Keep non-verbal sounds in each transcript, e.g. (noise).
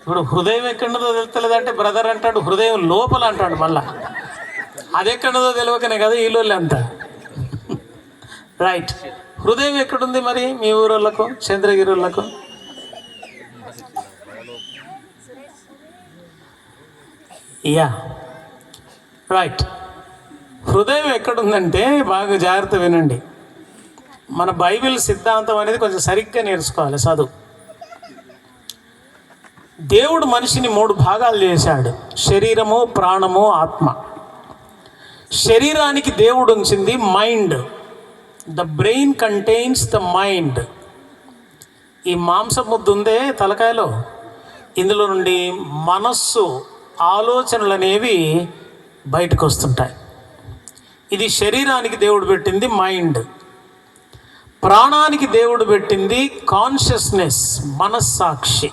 ఇప్పుడు హృదయం ఎక్కడున్నదో తెలుస్తలేదంటే బ్రదర్ అంటాడు హృదయం లోపల అంటాడు మళ్ళా. అది ఎక్కడున్నదో తెలియకనే కదా ఈలోళ్ళు అంతా. రైట్ హృదయం ఎక్కడుంది మరి మీ ఊరోళ్ళకు చంద్రగిరి వాళ్ళకు యా రైట్ హృదయం ఎక్కడుందంటే బాగా జాగ్రత్త వినండి. మన బైబిల్ సిద్ధాంతం అనేది కొంచెం సరిగ్గా నేర్చుకోవాలి చదువు. దేవుడు మనిషిని మూడు భాగాలు చేశాడు. శరీరము ప్రాణము ఆత్మ. శరీరానికి దేవుడు ఉంచింది mind. The brain contains the mind. ఈ మాంసం ముద్దు ఉందే తలకాయలో? ఇందులో నుండి మనస్సు ఆలోచనలు అనేవి బయటకు వస్తుంటాయి. ఇది శరీరానికి దేవుడు పెట్టింది మైండ్. ప్రాణానికి దేవుడు పెట్టింది కాన్షియస్నెస్ మనస్సాక్షి.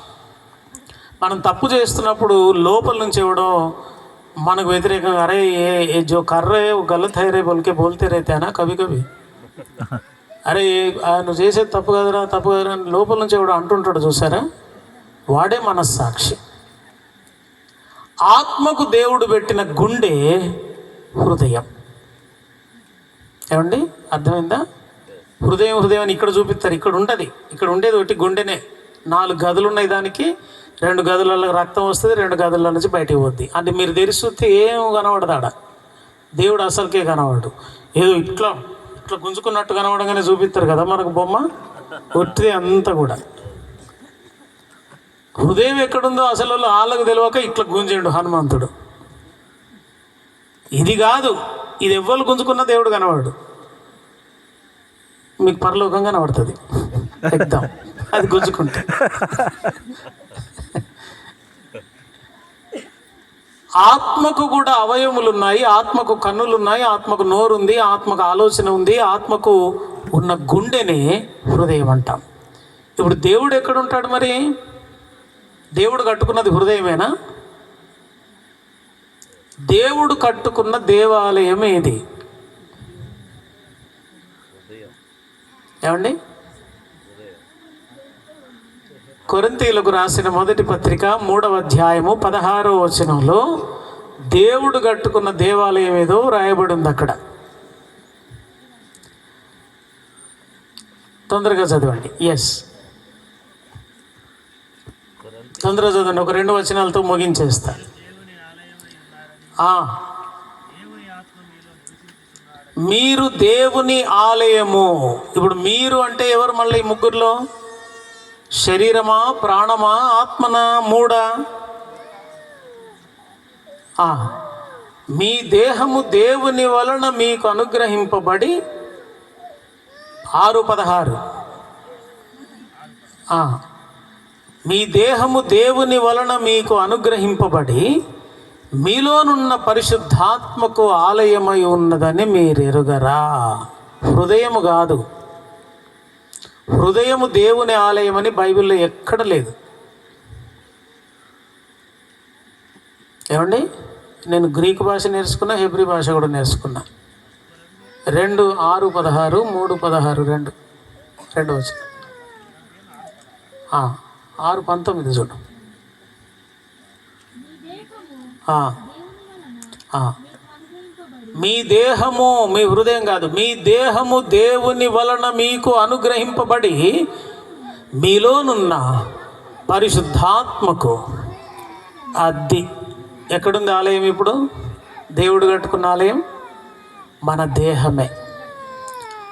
మనం తప్పు చేస్తున్నప్పుడు లోపల నుంచి ఇవ్వడం మనకు వ్యతిరేకంగా అరే ఏ జో కర్రే గలత్ హైరే బొలికే బోల్తే రైతేనా కవి కవి. అరే నువ్వు చేసేది తప్పు కదరా తప్పు కదరా అని లోపల నుంచి ఎవడు అంటుంటాడు చూసారా? వాడే మనస్సాక్షి. ఆత్మకు దేవుడు పెట్టిన గుండె హృదయం. ఏమండి? అర్థమైందా? హృదయం హృదయం అని ఇక్కడ చూపిస్తారు. ఇక్కడ ఉండదు ఇక్కడ ఉండేది ఒకటి గుండెనే. నాలుగు గదులు ఉన్నాయి దానికి. రెండు గదులలో రక్తం వస్తుంది రెండు గదుల నుంచి బయటికి పోద్ది. అంటే మీరు తెరిస్తే ఏం కనబడదు ఆడ. దేవుడు అసలుకే కనబడు ఏదో ఇట్లా ఇట్లా గుంజుకున్నట్టు కనబడంగానే చూపిస్తారు కదా మనకు బొమ్మ? ఒట్టిది అంతా కూడా. హృదయం ఎక్కడుందో అసలు వాళ్ళు వాళ్ళకు తెలియక ఇట్లా గుంజిండు హనుమంతుడు. ఇది కాదు ఇది ఎవ్వరు గుంజుకున్న దేవుడు కనబడు మీకు పరలోకం కనబడుతుంది. ఎగ్దాం (laughs) అది గుంజుకుంటే ఆత్మకు కూడా అవయములు ఉన్నాయి ఆత్మకు కన్నులు ఉన్నాయి ఆత్మకు నోరు ఉంది ఆత్మకు ఆలోచన ఉంది ఆత్మకు ఉన్న గుండెనే హృదయం అంటాం. ఇప్పుడు దేవుడు ఎక్కడుంటాడు మరి? దేవుడు కట్టుకున్నది హృదయమేనా? దేవుడు కట్టుకున్న దేవాలయం ఏది ఏమండి? కొరంతీలకు రాసిన మొదటి పత్రిక మూడవ అధ్యాయము పదహారో వచనంలో దేవుడు కట్టుకున్న దేవాలయం ఏదో రాయబడి ఉంది అక్కడ. తొందరగా చదవండి. ఎస్ తొందరగా చదవండి. ఒక రెండు వచనాలతో ముగించేస్తా. మీరు దేవుని ఆలయము. ఇప్పుడు మీరు అంటే ఎవరు మళ్ళీ ఈ ముగ్గురులో? శరీరమా ప్రాణమా ఆత్మనా మూడా? మీ దేహము దేవుని వలన మీకు అనుగ్రహింపబడి ఆరు పదహారు. మీ దేహము దేవుని వలన మీకు అనుగ్రహింపబడి మీలోనున్న పరిశుద్ధాత్మకు ఆలయమై ఉన్నదని మీరు ఎరుగరా హృదయము కాదు. హృదయము దేవుని ఆలయమని బైబిల్లో ఎక్కడ లేదు. ఏమండి? నేను గ్రీకు భాష నేర్చుకున్నా హెబ్రి భాష కూడా నేర్చుకున్నా. రెండు ఆరు పదహారు మూడు పదహారు రెండు. రెండు వచ్చిన ఆరు పంతొమ్మిది చూడు. ఆ, ఆ. మీ దేహము మీ హృదయం కాదు మీ దేహము దేవుని వలన మీకు అనుగ్రహింపబడి మీలోనున్న పరిశుద్ధాత్మకు అద్ది. ఎక్కడుంది ఆలయం ఇప్పుడు? దేవుడు కట్టుకున్న ఆలయం మన దేహమే.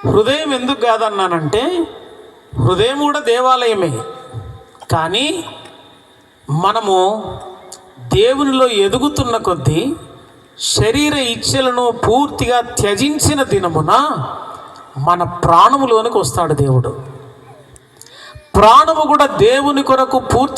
హృదయం ఎందుకు కాదన్నానంటే హృదయం కూడా దేవాలయమే. కానీ మనము దేవునిలో ఎదుగుతున్న కొద్దీ శరీర ఇచ్ఛలను పూర్తిగా త్యజించిన దినమున మన ప్రాణములోనికి వస్తాడు దేవుడు. ప్రాణము కూడా దేవుని కొరకు పూర్తి